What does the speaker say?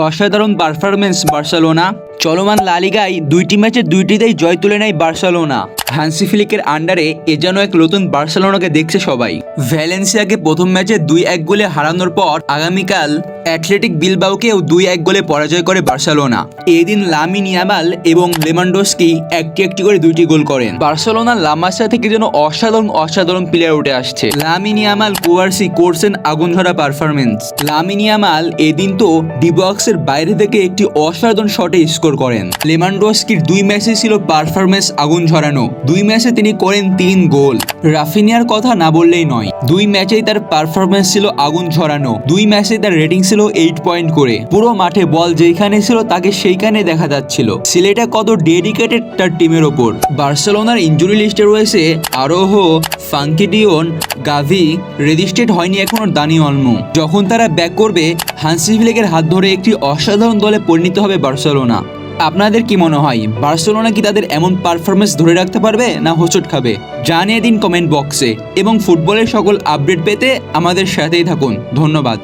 অসাধারণ performance Barcelona. চলমান লালিগায় দুইটি ম্যাচে দুইটিতেই জয় তুলে নেয় বার্সেলোনা। হ্যান্সি ফিলিকের আন্ডারে এ যেন এক নতুন বার্সেলোনাকে দেখছে সবাই। ভ্যালেন্সিয়াকে প্রথম ম্যাচে দুই এক গোলে হারানোর পর আগামীকাল অ্যাথলেটিক বিলবাউকেও দুই এক গোলে পরাজয় করে বার্সেলোনা। এদিন লামিন ইয়ামাল এবং লেমান্ডোস্কি একটি একটি করে দুইটি গোল করেন। বার্সেলোনা লামাসা থেকে যেন অসাধারণ অসাধারণ প্লেয়ার উঠে আসছে। লামিন ইয়ামাল, কুয়ার্সি করছেন আগুন ধরা পারফরমেন্স লামিন ইয়ামাল এদিন তো ডিবক্সের বাইরে থেকে একটি অসাধারণ শটে স্কোর করেন। লেমান্ডোস্কির দুই ম্যাচে ছিল পারফরমেন্স আগুন ঝরানো। দুই ম্যাচে তিনি করেন তিন গোল। রাফিনিয়ার কথা না বললেই নয়। দুই ম্যাচেই তার পারফরমেন্স ছিল আগুন ঝরানো। দুই ম্যাচে তার রেটিং ছিল এইট পয়েন্ট করে। পুরো মাঠে বল যেখানে ছিল তাকে সেইখানে দেখা যাচ্ছিল। সিলেটা কত ডেডিকেটেড তার টিমের ওপর। বার্সেলোনার ইঞ্জুরি লিস্টে রয়েছে আরোহ ফাঙ্কিডিওন গাভি রেজিস্ট্রেট হয়নি এখনও দানি অলমো। যখন তারা ব্যাক করবে, হান্সি ফ্লিকের হাত ধরে একটি অসাধারণ দলে পরিণত হবে বার্সেলোনা। আপনাদের কি মনে হয়, বার্সেলোনা কি তাদের এমন পারফরমেন্স ধরে রাখতে পারবে, না হোচট খাবে? জানিয়ে দিন কমেন্ট বক্সে এবং ফুটবলের সকল আপডেট পেতে আমাদের সাথেই থাকুন। ধন্যবাদ।